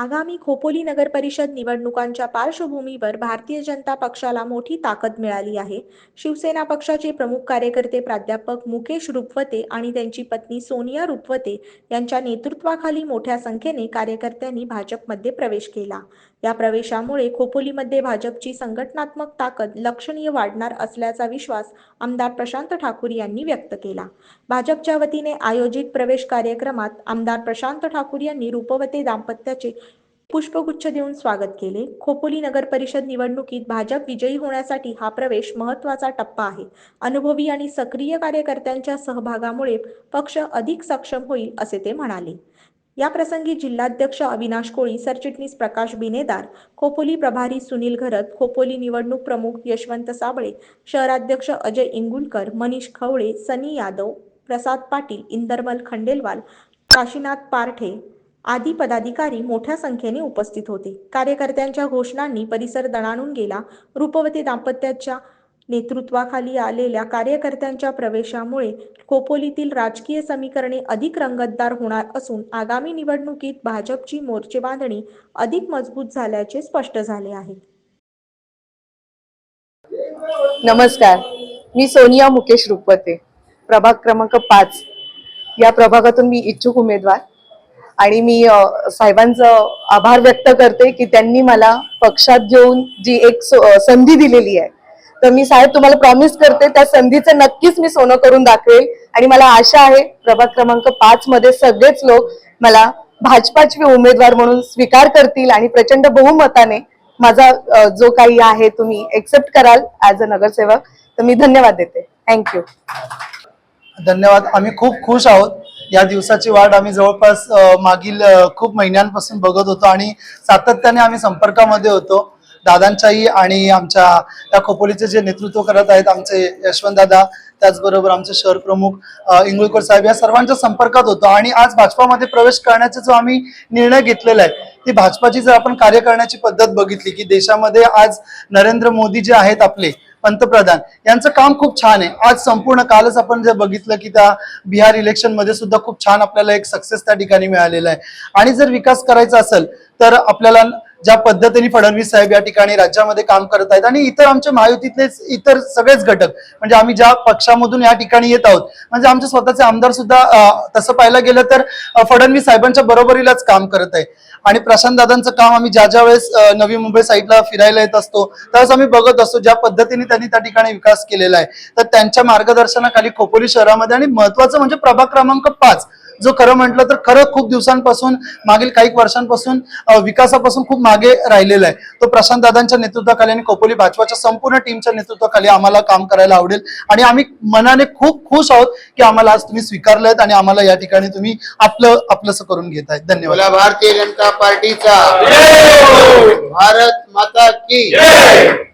आगामी खोपोली नगर परिषद निवडणुकांच्या पार्श्वभूमीवर भारतीय जनता पक्षाला मोठी ताकद मिळाली आहे. शिवसेना पक्षाचे प्रमुख कार्यकर्ते प्राध्यापक मुकेश रुपवते आणि त्यांची पत्नी सोनिया रुपवते यांच्या नेतृत्वाखाली मोठ्या संख्येने कार्यकर्त्यांनी भाजपमध्ये प्रवेश केला. या प्रवेशामुळे खोपोलीमध्ये भाजपची संघटनात्मक ताकद लक्षणीय वाढणार असल्याचा विश्वास आमदार प्रशांत ठाकूर यांनी व्यक्त केला. भाजपच्या वतीने आयोजित प्रवेश कार्यक्रमात आमदार प्रशांत ठाकूर यांनी रूपवते दाम्पत्याचे पुष्पगुच्छ देऊन स्वागत केले. खोपोली नगर परिषद निवडणुकीत भाजप विजयी होण्यासाठी हा प्रवेश महत्त्वाचा टप्पा आहे. अनुभवी आणि सक्रिय कार्यकर्त्यांच्या सहभागामुळे पक्ष अधिक सक्षम होईल असे ते म्हणाले. या प्रसंगी जिल्हाध्यक्ष अविनाश कोळी सरचिटणीस प्रकाश बिनेदार खोपोली प्रभारी सुनील घरत खोपोली निवडणूक प्रमुख यशवंत साबळे शहराध्यक्ष अजय इंगुलकर मनीष खवळे सनी यादव प्रसाद पाटील इंदरमल खंडेलवाल काशीनाथ पारठे आदी पदाधिकारी मोठ्या संख्येने उपस्थित होते. कार्यकर्त्यांच्या घोषणांनी परिसर दणाणून गेला. रूपवती दाम्पत्याच्या नेतृत्वाखाली आलेल्या कार्यकर्त्यांच्या प्रवेशामुळे खोपोलीतील राजकीय समीकरणे अधिक रंगतदार होणार असून आगामी निवडणुकीत भाजपची मोर्चेबांधणी अधिक मजबूत झाल्याचे स्पष्ट झाले आहे. नमस्कार. मी सोनिया मुकेश रुपवते. प्रभाग क्रमांक पाच. या प्रभागातून मी इच्छुक उमेदवार. आणि मी साहेबांचं आभार व्यक्त करते की त्यांनी मला पक्षात घेऊन जी एक संधी दिलेली आहे तर मी साहेब तुम्हाला प्रॉमिस करते त्या संधीचं नक्कीच मी सोनं करून दाखवेल. आणि मला आशा आहे प्रभाग क्रमांक पाच मध्ये सगळेच लोक मला भाजपाचे उमेदवार म्हणून स्वीकार करतील आणि प्रचंड बहुमताने माझा जो काही आहे तुम्ही एक्सेप्ट कराल ऍज अ नगरसेवक. तर मी धन्यवाद देते. थँक्यू धन्यवाद. आम्ही खूप खुश आहोत. या दिवसाची वाट आम्ही जवळपास मागील खूप महिन्यांपासून बघत होतो आणि सातत्याने आम्ही संपर्कामध्ये होतो. दादांच्याही आणि आमच्या या खोपोलीचे जे नेतृत्व करत आहेत आमचे यशवंत दादा त्याचबरोबर आमचे शहर प्रमुख इंगुळकर साहेब या सर्वांच्या संपर्कात होतो आणि आज भाजपामध्ये प्रवेश करण्याचा जो आम्ही निर्णय घेतलेला आहे ती भाजपाची जर आपण कार्य करण्याची पद्धत बघितली की देशामध्ये आज नरेंद्र मोदी जे आहेत आपले पंतप्रधान. यांचं काम खूप छान आहे. आज संपूर्ण कालच आपण जे बघितलं की त्या बिहार इलेक्शनमध्ये सुद्धा खूप छान आपल्याला एक सक्सेस त्या ठिकाणी मिळालेला आहे. आणि जर विकास करायचा असेल तर आपल्याला ज्या पद्धतीने फडणवीस साहेब या ठिकाणी राज्यामध्ये काम करत आहेत आणि इतर आमच्या महायुतीतले इतर सगळेच घटक म्हणजे आम्ही ज्या पक्षामधून या ठिकाणी येत आहोत म्हणजे आमचे स्वतःचे आमदार सुद्धा तसं पाहायला गेलं तर फडणवीस साहेबांच्या बरोबरीलाच काम करत आहे. आणि प्रशांत दादांचं काम आम्ही ज्या ज्या वेळेस नवी मुंबई साईडला फिरायला येत असतो त्यावेळेस आम्ही बघत असतो ज्या पद्धतीने त्यांनी त्या ठिकाणी विकास केलेला आहे. तर त्यांच्या मार्गदर्शनाखाली खोपोली शहरामध्ये आणि महत्वाचं म्हणजे प्रभाग क्रमांक पाच जो खरं म्हटलं तर खरं खूप दिवसांपासून मागील काही वर्षांपासून विकासापासून खूप मागे राहिलेला आहे. तो प्रशांत दादांच्या नेतृत्वाखाली आणि खोपोली भाजपाच्या संपूर्ण टीमच्या नेतृत्वाखाली आम्हाला काम करायला आवडेल. आणि आम्ही मनाने खूप खुश आहोत की आम्हाला आज तुम्ही स्वीकारलेत आणि आम्हाला या ठिकाणी तुम्ही आपलं आपलंसं करून घेत आहेत. धन्यवाद. भारतीय जनता पार्टीचा. भारत माता की.